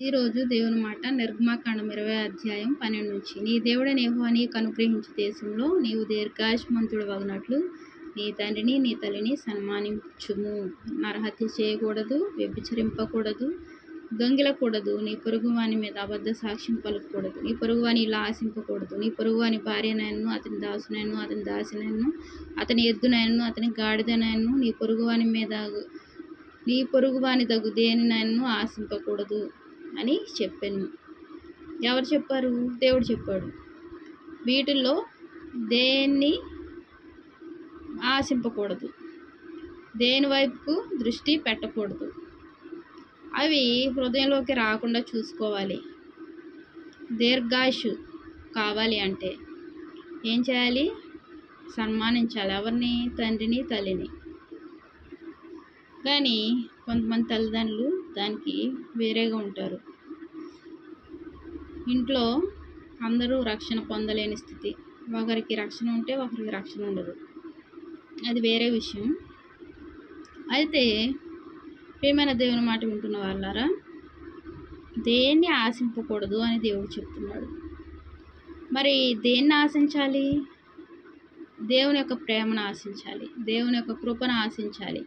ఈరోజు దేవుని మాట నిర్గమాకాండం ఇరవై అధ్యాయం పన్నెండు నుంచి. నీ దేవుడని యెహోవా నీకు అనుగ్రహించే దేశంలో నీవు దీర్ఘాయుష్మంతుడు వగినట్లు నీ తండ్రిని నీ తల్లిని సన్మానించుము. నరహత్య చేయకూడదు వ్యభిచరింపకూడదు దొంగిలకూడదు నీ పొరుగువాని మీద అబద్ధ సాక్ష్యం పలకకూడదు నీ పొరుగువాని ఇలా ఆశింపకూడదు నీ పొరుగువాని భార్యనైనను అతని దాసునైను అతని దాసినైనను అతని ఎద్దునైనను అతని గాడిదనైనను నీ పొరుగువాని మీద నీ పొరుగువాని తగు దేనినైనను ఆశింపకూడదు. అని చెప్పాను. ఎవరు చెప్పారు? దేవుడు చెప్పాడు. వీటిల్లో దేన్ని ఆశింపకూడదు. దేని వైపుకు దృష్టి పెట్టకూడదు. అవి హృదయంలోకి రాకుండా చూసుకోవాలి. దీర్ఘాయుషు కావాలి అంటే ఏం చేయాలి? సన్మానించాలి. ఎవరిని? తండ్రిని తల్లిని. కానీ కొంతమంది తల్లిదండ్రులు దానికి వేరేగా ఉంటారు. ఇంట్లో అందరూ రక్షణ పొందలేని స్థితి. ఒకరికి రక్షణ ఉంటే ఒకరికి రక్షణ ఉండదు. అది వేరే విషయం. అయితే ప్రియమైన దేవుని మాట వింటున్న వాళ్ళారా దేన్ని ఆశింపకూడదు అని దేవుడు చెప్తున్నాడు. మరి దేన్ని ఆశించాలి? దేవుని యొక్క ప్రేమను ఆశించాలి. దేవుని యొక్క కృపను ఆశించాలి.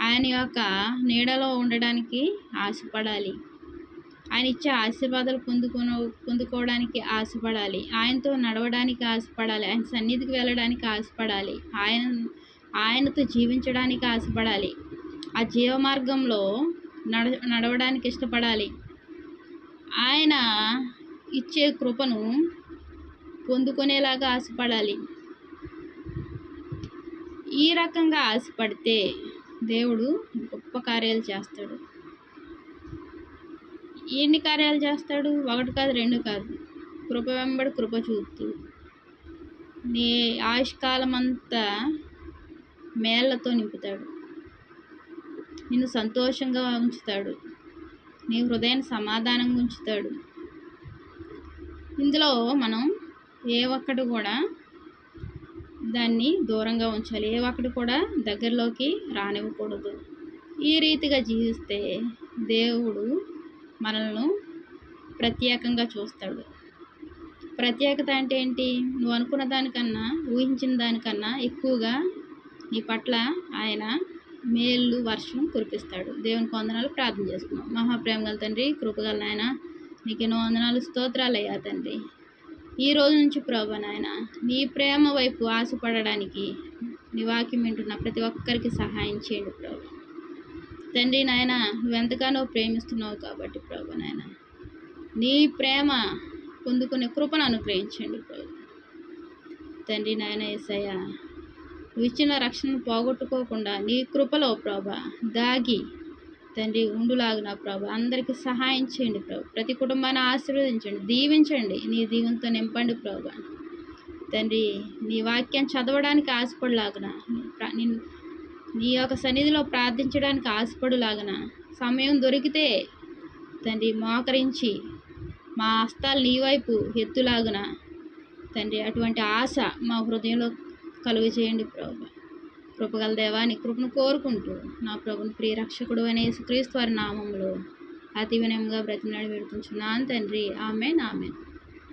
ఆయన యొక్క నీడలో ఉండడానికి ఆశపడాలి. ఆయన ఇచ్చే ఆశీర్వాదాలు పొందుకొన పొందుకోవడానికి ఆశపడాలి. ఆయనతో నడవడానికి ఆశపడాలి. ఆయన సన్నిధికి వెళ్ళడానికి ఆశపడాలి. ఆయన ఆయనతో జీవించడానికి ఆశపడాలి. ఆ జీవ మార్గంలో నడ నడవడానికి ఇష్టపడాలి. ఆయన ఇచ్చే కృపను పొందుకునేలాగా ఆశపడాలి. ఈ రకంగా ఆశపడితే దేవుడు గొప్ప కార్యాలు చేస్తాడు. ఎన్ని కార్యాలు చేస్తాడు? ఒకటి కాదు రెండు కాదు. కృప వెంబడి కృప చూపుతూ. నీ ఆయుష్కాలం అంతా మేళ్ళతో నింపుతాడు. నిన్ను సంతోషంగా ఉంచుతాడు. నీ హృదయాన్ని సమాధానంగా ఉంచుతాడు. ఇందులో మనం ఏ ఒక్కటి కూడా దాన్ని దూరంగా ఉంచాలి. ఏ ఒక్కటి కూడా దగ్గరలోకి రానివ్వకూడదు. ఈ రీతిగా జీవిస్తే దేవుడు మనల్ని ప్రత్యేకంగా చూస్తాడు. ప్రత్యేకత అంటే ఏంటి? నువ్వు అనుకున్న దానికన్నా ఊహించిన దానికన్నా ఎక్కువగా నీ పట్ల ఆయన మేలు వర్షం కురిపిస్తాడు. దేవుని వందనాలు ప్రార్థన చేసుకున్నాం మహాప్రేమ గల తండ్రి కృపగల నాయన నీకు ఎన్నో వందనాలు స్తోత్రాలు అయ్యా తండ్రి. ఈ రోజు నుంచి ప్రభు నాయన నీ ప్రేమ వైపు ఆశపడడానికి నీ వాక్యం వింటున్న ప్రతి ఒక్కరికి సహాయం చేయండి ప్రభు. తండ్రి నాయన నువ్వెంతగానో ప్రేమిస్తున్నావు కాబట్టి ప్రభు నాయన నీ ప్రేమ పొందుకునే కృపను అనుగ్రహించండి ప్రభు. తండ్రి నాయన ఏసయ్య నువ్వు ఇచ్చిన రక్షణను పోగొట్టుకోకుండా నీ కృపలో ప్రభా దాగి తండ్రి ఉండులాగిన ప్రభు. అందరికీ సహాయం చేయండి ప్రభు. ప్రతి కుటుంబాన్ని ఆశీర్వదించండి. దీవించండి. నీ దీవెనతో నింపండి ప్రభు. తండ్రి నీ వాక్యం చదవడానికి ఆశపడలాగున నేను నీ యొక్క సన్నిధిలో ప్రార్థించడానికి ఆశపడులాగన సమయం దొరికితే తండ్రి మోకరించి మా హస్తాలు నీ వైపు ఎత్తులాగున తండ్రి అటువంటి ఆశ మా హృదయంలో కలుగ చేయండి ప్రభు. కృపగల దేవా నీ కృపను కోరుకుంటూ నా ప్రభుని ప్రియరక్షకుడు అనే క్రీస్తు వారి నామంలో అతి వినయంగా బ్రతిమలాడి పెడుతున్నాను తండ్రి. ఆమె ఆమె